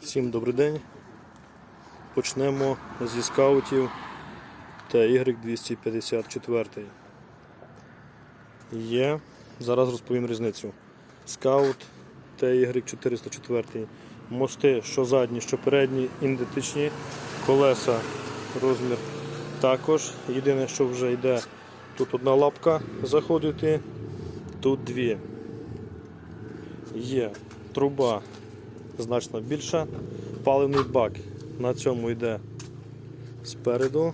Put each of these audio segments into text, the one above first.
Всім добрий день. Почнемо зі скаутів TY254. Є. Зараз розповім різницю. Скаут TY404. Мости, що задні, що передні, ідентичні. Колеса розмір також. Єдине, що вже йде, тут одна лапка заходити, тут дві. Є труба значно більша. Паливний бак на цьому йде спереду,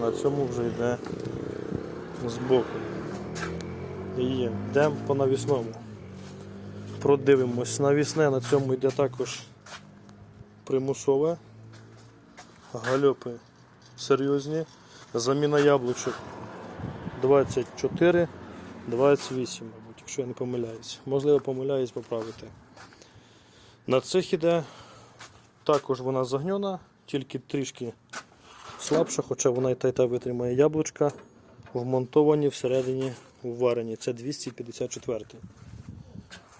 на цьому вже йде збоку. Є. Йдемо по навісному. Продивимось. Навісне на цьому йде також примусове. Гальопи серйозні. Заміна яблучок 24, 28, мабуть, якщо я не помиляюсь. Можливо, помиляюсь, поправити. На цих іде також вона загнена, тільки трішки слабша, хоча вона і та й та витримає яблучка, вмонтовані всередині вварені. Це 254.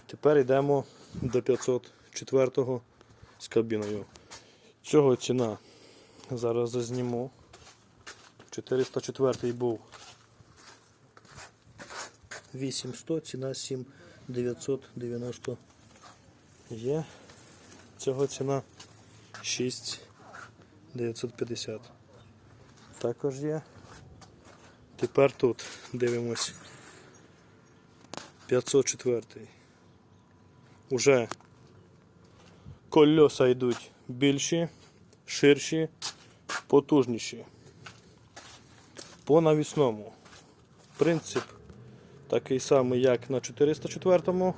Тепер йдемо до 504 з кабіною. Цього ціна зараз зазніму. 404 був 8100, ціна 7990 є. Цього ціна 6950. Також є. Тепер тут дивимось 504. Уже кольоса йдуть більші, ширші, потужніші. По навісному. Принцип такий самий, як на 404-му.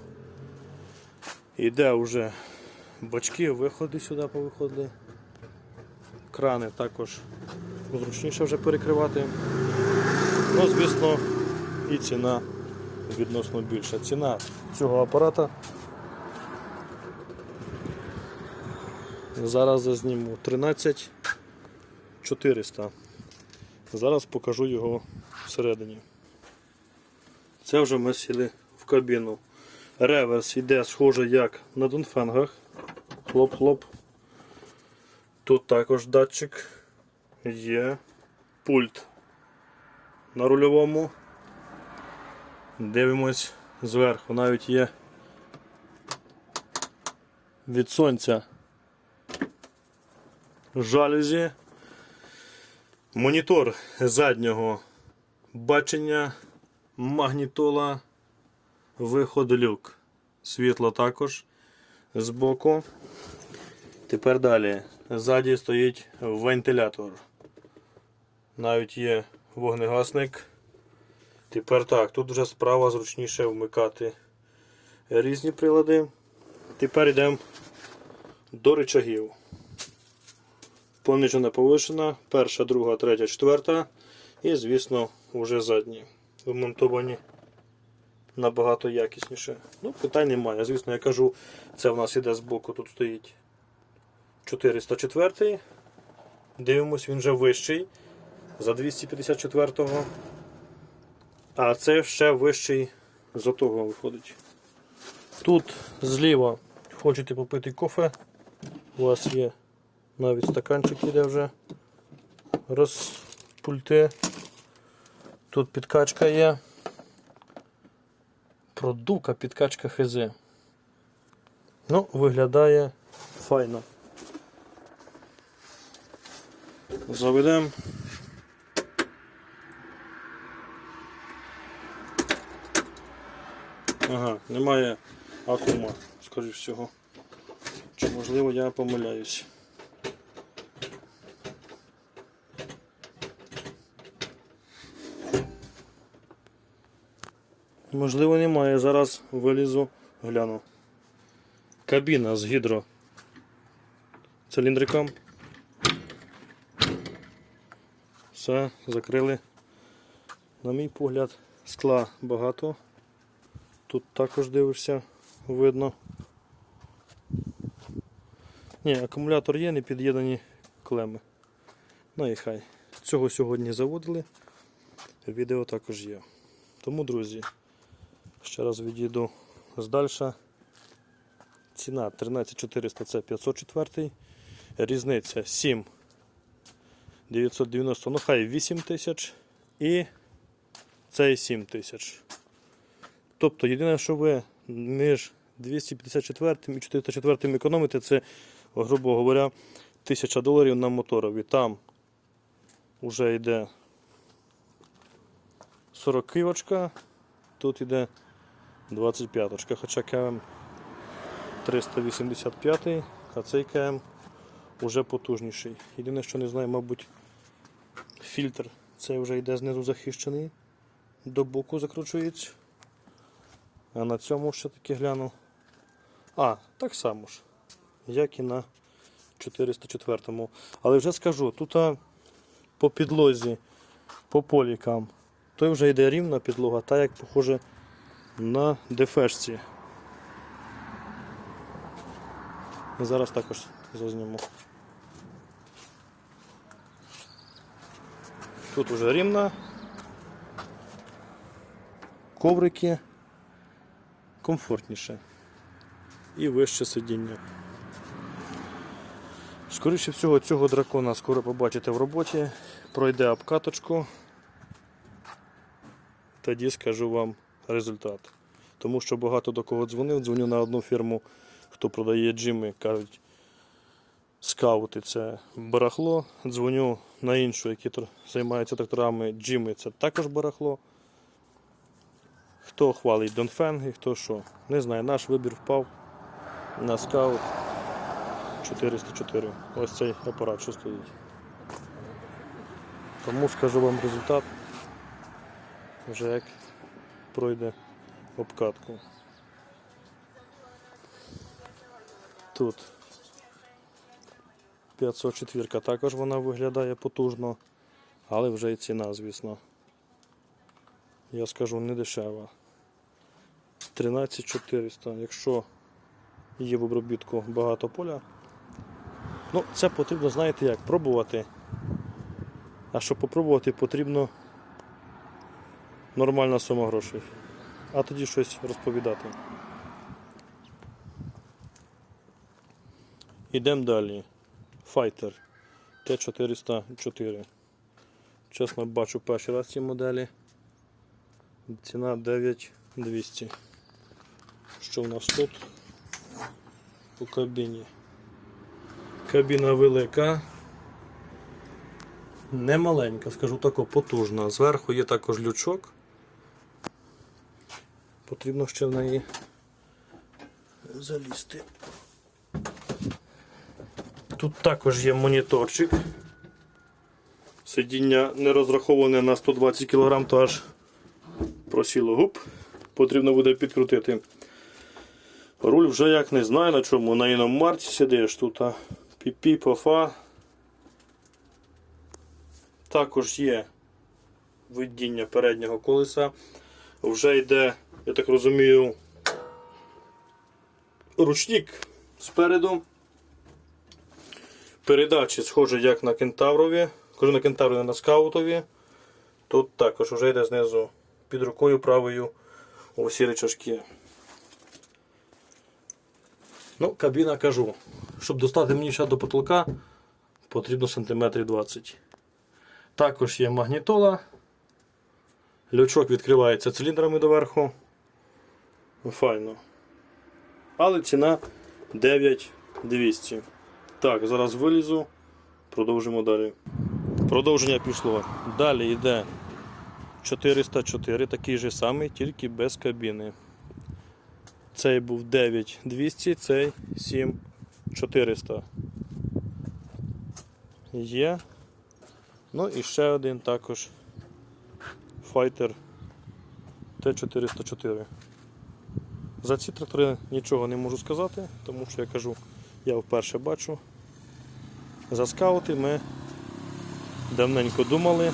Іде вже бачки, виходи сюди повиходили. Крани також зручніше вже перекривати. Ну, звісно, і ціна відносно більша. Ціна цього апарата. Зараз зазніму 13 400. Зараз покажу його всередині. Це вже ми сіли в кабіну. Реверс йде схоже як на Донфенгах. Хлоп-хлоп. Тут також датчик є. Пульт на рульовому. Дивимось зверху. Навіть є від сонця жалюзі. Монітор заднього бачення, магнітола, виход люк. Світло також збоку. Тепер далі. Ззаді стоїть вентилятор. Навіть є вогнегасник. Тепер так, тут вже справа зручніше вмикати різні прилади. Тепер йдемо до рычагів. Понижена повишена, перша, друга, третя, четверта. І, звісно, вже задні. Вмонтовані набагато якісніше. Ну, питань немає. Звісно, я кажу, це в нас іде з боку, тут стоїть 404. Дивимось, він вже вищий за 254-го. А це ще вищий за того виходить. Тут зліва хочете попити кофе. У вас є навіть стаканчик іде вже розпульти. Тут підкачка є. Продувка, підкачка хизи. Ну, виглядає файно. Заведемо. Ага, немає акума, скоріш всього. Чи можливо я помиляюсь. Можливо, немає. Зараз вилізу, гляну. Кабіна з гідро циліндриком. Все, закрили. На мій погляд, скла багато. Тут також дивишся, видно. Ні, акумулятор є, не під'єднані клеми. Ну і хай. Цього сьогодні заводили. Відео також є. Тому, друзі, ще раз відійду здальша. Ціна 13400 це 504. Різниця 7 990, ну хай 8 тисяч. І цей 7 тисяч. Тобто єдине, що ви між 254 і 404 економите, це, грубо говоря, 1000 доларів на моторові. Там вже йде 40 кивочка, тут йде 25 очка, хоча КМ 385, а цей КМ вже потужніший. Єдине, що не знаю, мабуть, фільтр цей вже йде знизу захищений, до боку закручується. А на цьому ще таки гляну. А, так само ж, як і на 404. Але вже скажу, тут по підлозі, по полікам, той вже йде рівна підлога, та як похоже на дефешці. Зараз також зазніму. Тут вже рівна. Коврики комфортніше і вище сидіння. Скоріше всього, цього дракона скоро побачите в роботі, пройде обкаточку, тоді скажу вам результат. Тому що багато до кого дзвонив, дзвоню на одну фірму, хто продає джими, кажуть, скаути це барахло. Дзвоню на іншу, які займаються тракторами, джими це також барахло. Хто хвалить Донфен і хто що. Не знаю, наш вибір впав на скаут 404. Ось цей апарат, що стоїть. Тому скажу вам результат, вже як пройде обкатку. Тут 504 також вона виглядає потужно, але вже і ціна, звісно. Я скажу не дешева. 13400. Якщо є в обробітку багато поля. Ну, це потрібно, знаєте як, пробувати. А щоб попробувати, потрібно нормальна сума грошей. А тоді щось розповідати. Йдемо далі. Fighter Т404. Чесно бачу перший раз ці моделі. Ціна 9200. Що в нас тут? По кабіні. Кабіна велика. Не маленька, скажу тако, потужна. Зверху є також лючок. Потрібно ще в неї залізти. Тут також є моніторчик. Сидіння не розраховане на 120 кг, то аж просіло губ. Потрібно буде підкрутити. Руль вже як не знаю на чому. На іномарті сидиш тут. а Піпі, пофа. Також є видіння переднього колеса. Вже йде, я так розумію, ручник спереду. Передачі схожі як на кентаврові. Кажу на кентаврові, на скаутові. Тут також вже йде знизу під рукою правою усі речашки. Ну, кабіна кажу. Щоб достати мені ще до потолка, потрібно сантиметрів 20. Також є магнітола. Лючок відкривається циліндрами доверху. Файно. Але ціна 9200. Так, зараз вилізу, продовжимо далі. Продовження пішло. Далі йде 404, такий же самий, тільки без кабіни. Цей був 9200, цей 7400. Є. Ну і ще один також Fighter Т404. За ці трактори нічого не можу сказати, тому що я кажу, я вперше бачу. За скаути ми давненько думали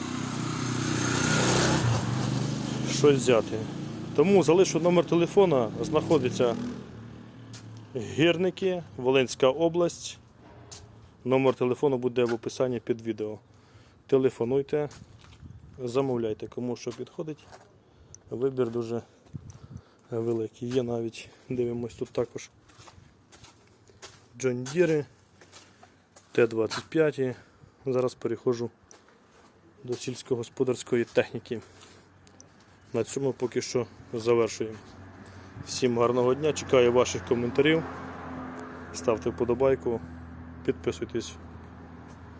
щось взяти. Тому залишу номер телефона, знаходиться Гірники, Волинська область. Номер телефону буде в описанні під відео. Телефонуйте, замовляйте, кому що підходить. Вибір дуже великі. Є навіть, дивимось тут також John Deere Т-25. Зараз переходжу до сільськогосподарської техніки. На цьому поки що завершуємо. Всім гарного дня, чекаю ваших коментарів. Ставте вподобайку, підписуйтесь